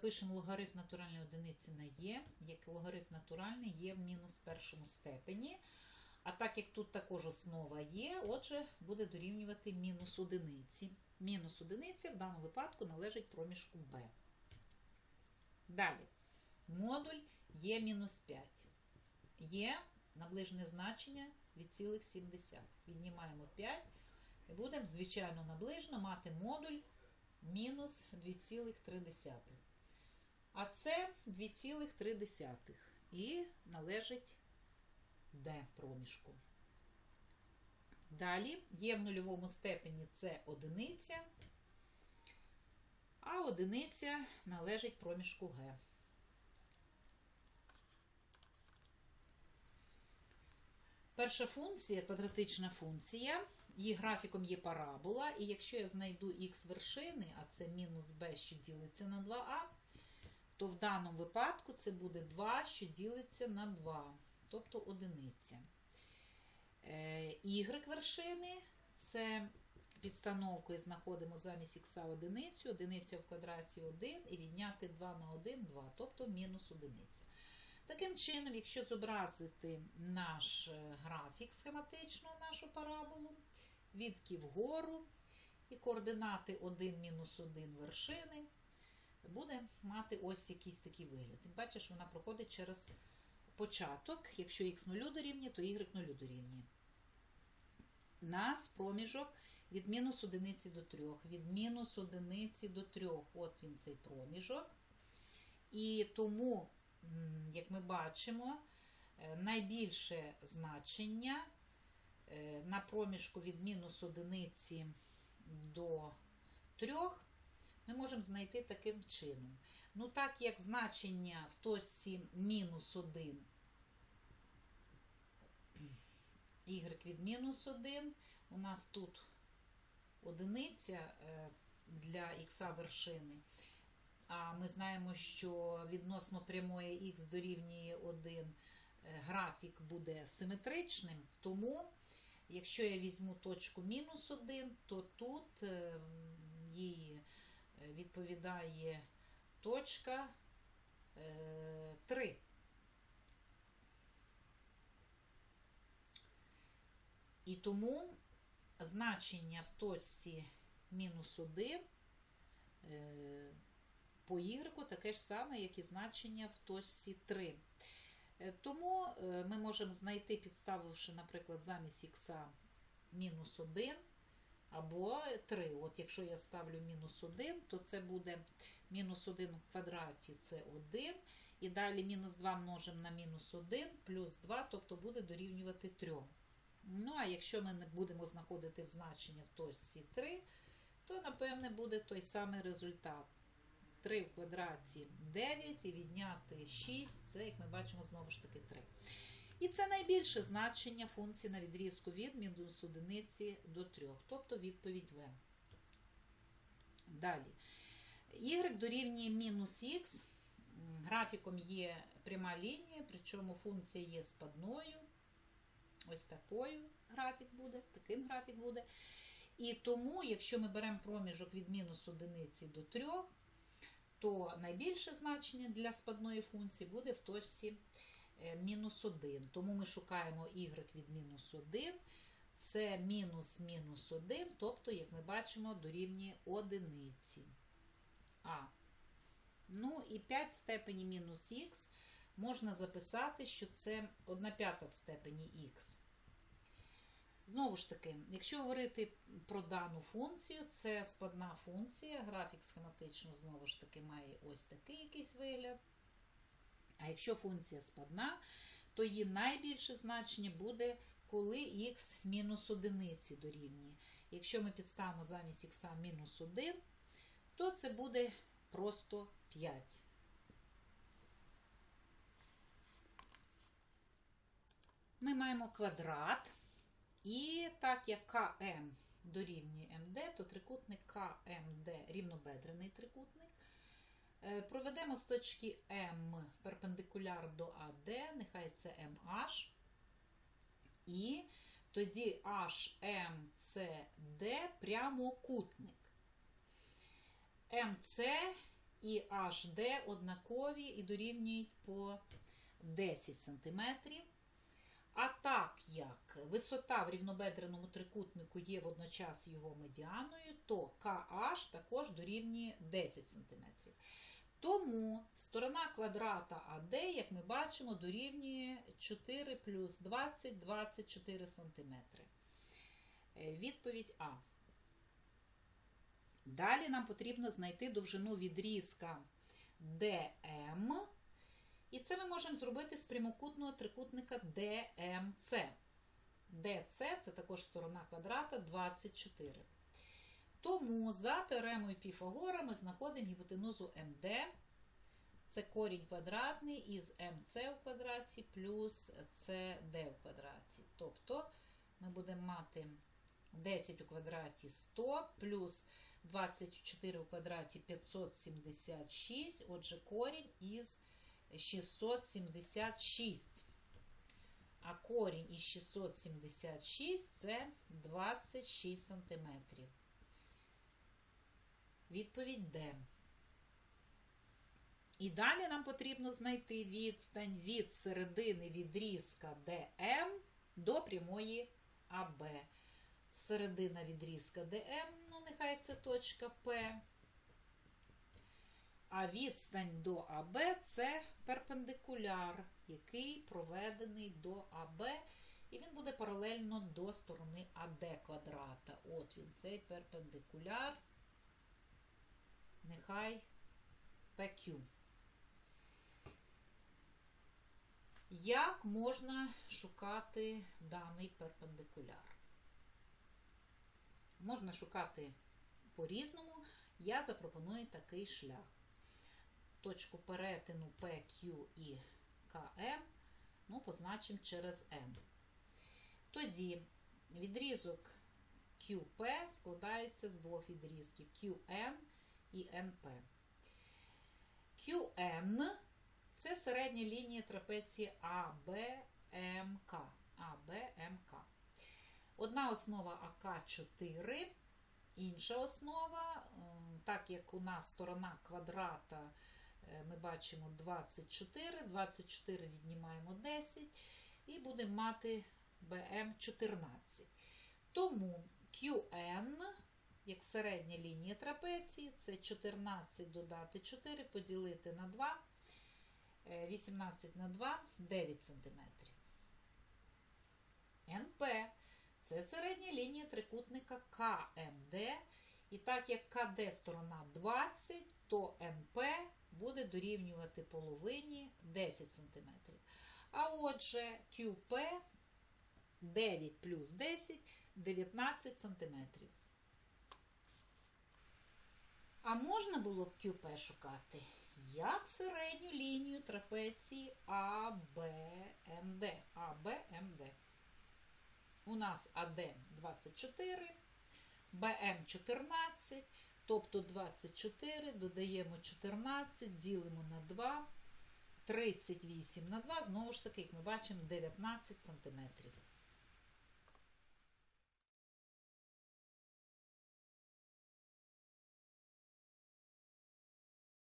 запишемо логарифм натуральної одиниці на є, як логарифм натуральний є в мінус першому степені. А так як тут також основа є, отже, буде дорівнювати мінус одиниці. Мінус одиниці в даному випадку належить проміжку b. Далі. Модуль є мінус 5. Є наближене значення від цілих 70. Віднімаємо 5 і будемо, звичайно, наближено мати модуль мінус 2,3. А це 2,3 і належить D проміжку. Далі є в нульовому степені це одиниця, а одиниця належить проміжку Г. Перша функція, квадратична функція, її графіком є парабола, і якщо я знайду х вершини, а це мінус b, що ділиться на 2а, то в даному випадку це буде 2, що ділиться на 2, тобто одиниця. Е, Y вершини це підстановкою знаходимо замість х одиницю, одиниця в квадраті 1 і відняти 2 на 1 2, тобто мінус одиниця. Таким чином, якщо зобразити наш е, графік схематично, нашу параболу, відки вгору і координати 1 мінус 1 вершини, буде мати ось якийсь такий вигляд. Тим паче, що вона проходить через початок. Якщо х 0 дорівнює, то y 0 дорівнює. Нас проміжок від мінус 1 до 3. Від мінус 1 до 3. От він цей проміжок. І тому як ми бачимо, е, найбільше значення е, на проміжку від мінус одиниці до 3 ми можемо знайти таким чином. Ну, так як значення в точці мінус 1, y від мінус 1, у нас тут одиниця е, для х вершини. А ми знаємо, що відносно прямої х дорівнює 1 графік буде симетричним. Тому, якщо я візьму точку мінус 1, то тут е, їй відповідає точка 3. І тому значення в точці мінус 1 по y таке ж саме, як і значення в точці 3. Тому е, ми можемо знайти, підставивши, наприклад, замість х мінус 1 або 3. От Якщо я ставлю мінус 1, то це буде мінус 1 в квадраті це 1. І далі мінус 2 множимо на мінус 1 плюс 2, тобто буде дорівнювати 3. Ну, а якщо ми не будемо знаходити значення в точці 3, то, напевне, буде той самий результат. 3 в квадраті 9 і відняти 6, це, як ми бачимо, знову ж таки 3. І це найбільше значення функції на відрізку від мінус 1 до 3, тобто відповідь В. Далі. Y дорівнює мінус х. Графіком є пряма лінія, причому функція є спадною. Ось такою графік буде, таким графік буде. І тому, якщо ми беремо проміжок від мінус 1 до 3, то найбільше значення для спадної функції буде в точці мінус 1. Тому ми шукаємо y від мінус 1. Це мінус мінус 1, тобто, як ми бачимо, дорівнює одиниці. А. Ну і 5 в степені мінус х можна записати, що це 1 п'ята в степені х. Знову ж таки, якщо говорити про дану функцію, це складна функція, графік схематично, знову ж таки, має ось такий якийсь вигляд. А якщо функція складна, то її найбільше значення буде, коли х мінус одиниці дорівнює. Якщо ми підставимо замість х мінус 1, то це буде просто 5. Ми маємо квадрат. І так як КМ дорівнює МД, то трикутник КМД рівнобедрений трикутник. Проведемо з точки М перпендикуляр до АД, нехай це МH. І тоді HMCD прямокутник. МЦ і HD однакові і дорівнюють по 10 см. А так як висота в рівнобедреному трикутнику є водночас його медіаною, то KH також дорівнює 10 см. Тому сторона квадрата АД, як ми бачимо, дорівнює 4 плюс 20 24 см. Відповідь А. Далі нам потрібно знайти довжину відрізка DM. І це ми можемо зробити з прямокутного трикутника DMC. DC це також сторона квадрата 24. Тому за теоремою Піфагора ми знаходимо гіпотенузу МД. Це корінь квадратний із МЦ в квадраті плюс CD в квадраті. Тобто ми будемо мати 10 у квадраті 100 плюс 24 у квадраті 576. Отже, корінь із 676. А корінь із 676 це 26 см. Відповідь Д. І далі нам потрібно знайти відстань від середини відрізка DM до прямої АБ. Середина відрізка DM, ну нехай це точка П. А відстань до АБ це перпендикуляр, який проведений до АБ, і він буде паралельно до сторони АД квадрата. От він, цей перпендикуляр, нехай PQ. Як можна шукати даний перпендикуляр? Можна шукати по-різному. Я запропоную такий шлях. Точку перетину PQ і КМ ну, позначимо через N. Тоді відрізок QP складається з двох відрізків QN і NP. QN це середня лінія трапеції АБМК. АБМК. Одна основа АК4, інша основа, так як у нас сторона квадрата, ми бачимо 24, 24 віднімаємо 10 і будемо мати БМ14. Тому QN, як середня лінія трапеції, це 14 додати 4, поділити на 2, 18 на 2, 9 см. НП це середня лінія трикутника КМД. І так як КД сторона 20, то НП дорівнювати половині 10 см. А отже, QP 9 плюс 10 19 см. А можна було б QP шукати як середню лінію трапеції АБМД. АБМД. У нас АД 24, БМ 14, тобто 24, додаємо 14, ділимо на 2, 38 на 2, знову ж таки, як ми бачимо, 19 см.